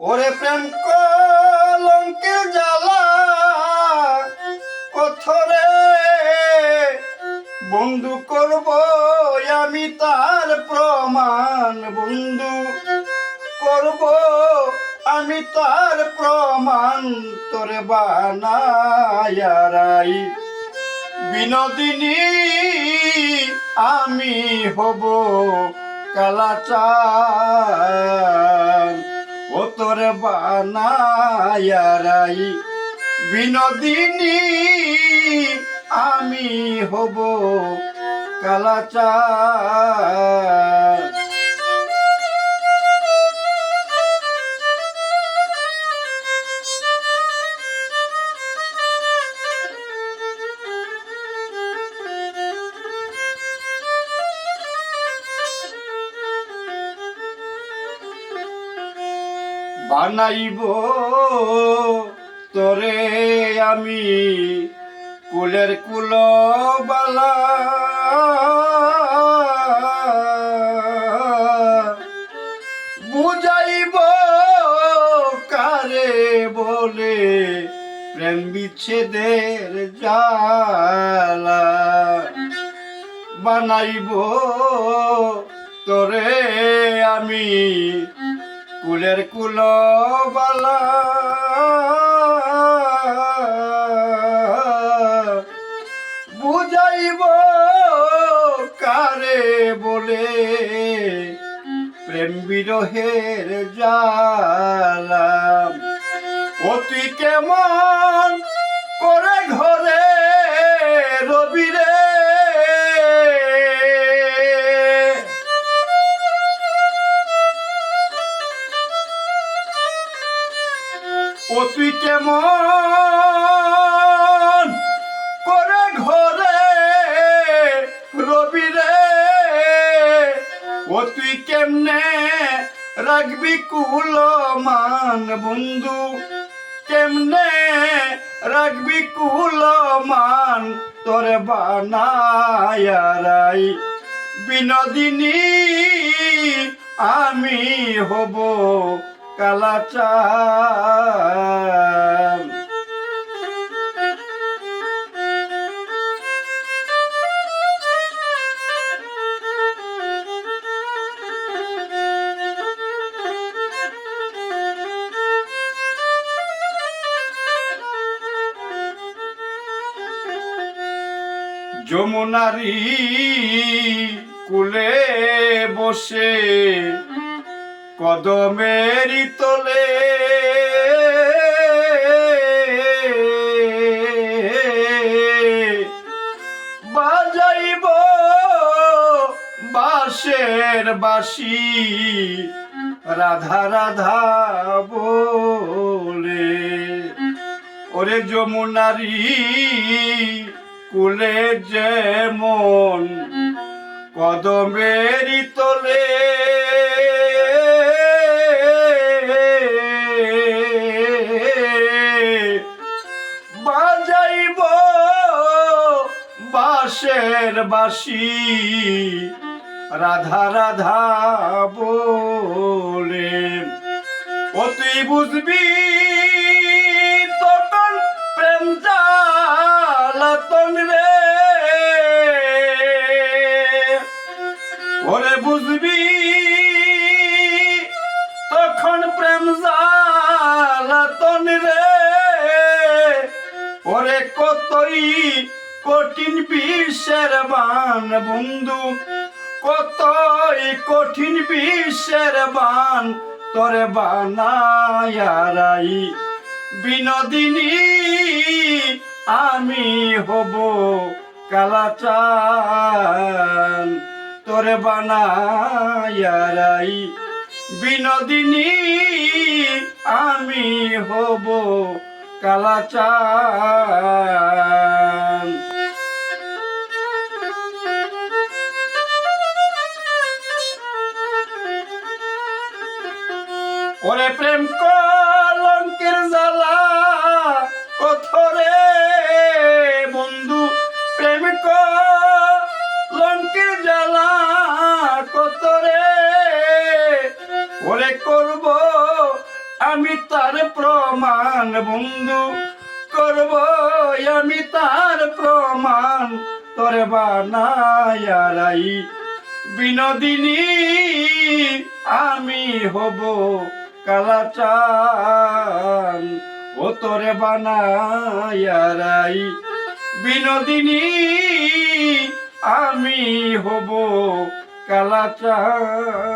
ওরে প্রেম কলঙ্কের জ্বালা, কথরে বন্ধু করব আমি তার প্রমাণ, বন্ধু করব আমি তার প্রমাণ, তোরে বানায়ারাই বিনোদিনী, আমি হব কালাচার ও তোর বানায়ারাই বিনোদিনী আমি হব কালাচার বানাইব। তোরে আমি কুলের কুল বালা বুঝাইব কারে বলে প্রেম বিচ্ছেদের জালা বানাইব তোরে আমি কুলের কুল বালা। বুঝাইব কারে বলে। প্রেম বিরহের জালা তুই কেমন করে ঘরে কেমন করে ঘরে রবি রে? ও তুই কেমনে রাখবি কুল মান বন্ধু? কেমনে রাখবি কুল মান তোরে বানায়ারাই? বিনোদিনী, আমি হব কালাচার যমুনারি কুলে বসে কদমেরি তোলে বাজাইব বাঁশের বাসি রাধা রাধা বলে ওরে যমুনারি কুলে যেমন কদমেরি তোলে বাঁশের বাসি, রাধা রাধা বলে, ও তুই বুঝবি, তখন প্রেম জ্বালাতন রে। ওরে বুঝবি, তখন প্রেম জ্বালাতন রে। ওরে কতই কঠিন বিশ্বের বান, বন্ধু। কতই কঠিন বিশ্বের বান, তোরে বানায়ারাই বিনোদিনী, আমি হব কালাচান তোরে বানায়ারাই বিনোদিনী, আমি হব কালাচান ওরে প্রেম কলঙ্কের জ্বালা কথরে বন্ধু, প্রেম কলঙ্কের জ্বালা কতরে ওরে করব আমি তার প্রমাণ, বন্ধু, করব আমি তার প্রমাণ। তোরে বানায়ারাই বিনোদিনী আমি হব। কালাচান ও তোরে বানায়ারাই বিনোদিনী আমি হব কালাচান